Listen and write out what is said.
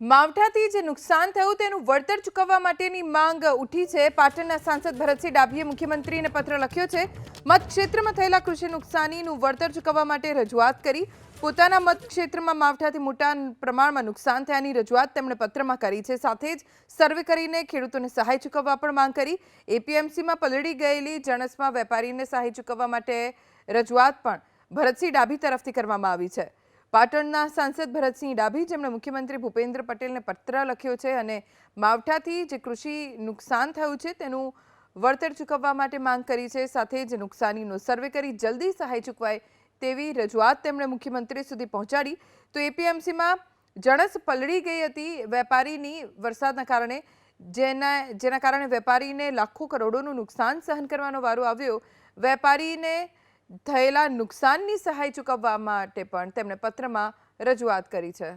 માવઠાથી જે નુકસાન થયું તેનું વળતર ચૂકવવા માટેની માંગ ઉઠી છે. પાટણના સાંસદ ભરતસિંહ ડાભીએ મુખ્યમંત્રીને પત્ર લખ્યો છે. મતક્ષેત્રમાં થયેલા કૃષિ નુકસાનીનું વળતર ચૂકવવા માટે રજૂઆત કરી. પોતાના મતક્ષેત્રમાં માવઠાથી મોટા પ્રમાણમાં નુકસાન થયાની રજૂઆત તેમણે પત્રમાં કરી છે. સાથે જ સર્વે કરીને ખેડૂતોને સહાય ચૂકવવા પણ માંગ કરી. એપીએમસીમાં પલળી ગયેલી જણસમાં વેપારીને સહાય ચૂકવવા માટે રજૂઆત પણ ભરતસિંહ ડાભી તરફથી કરવામાં આવી છે. પાટણના સાંસદ ભરતસિંહ ડાભી, જેમણે મુખ્યમંત્રી ભૂપેન્દ્ર પટેલને પત્ર લખ્યો છે અને માવઠાથી જે કૃષિ નુકસાન થયું છે તેનું વળતર ચૂકવવા માટે માંગ કરી છે. સાથે જ નુકસાનીનો સર્વે કરી જલ્દી સહાય ચૂકવાય તેવી રજૂઆત તેમણે મુખ્યમંત્રી સુધી પહોંચાડી. તો એપીએમસીમાં જણસ પલળી ગઈ હતી વેપારીની વરસાદના કારણે, જેના જેના કારણે વેપારીને લાખો કરોડોનું નુકસાન સહન કરવાનો વારો આવ્યો. વેપારીને થયેલા નુકસાનની સહાય ચૂકવવા માટે પણ તેમણે પત્રમાં રજૂઆત કરી છે.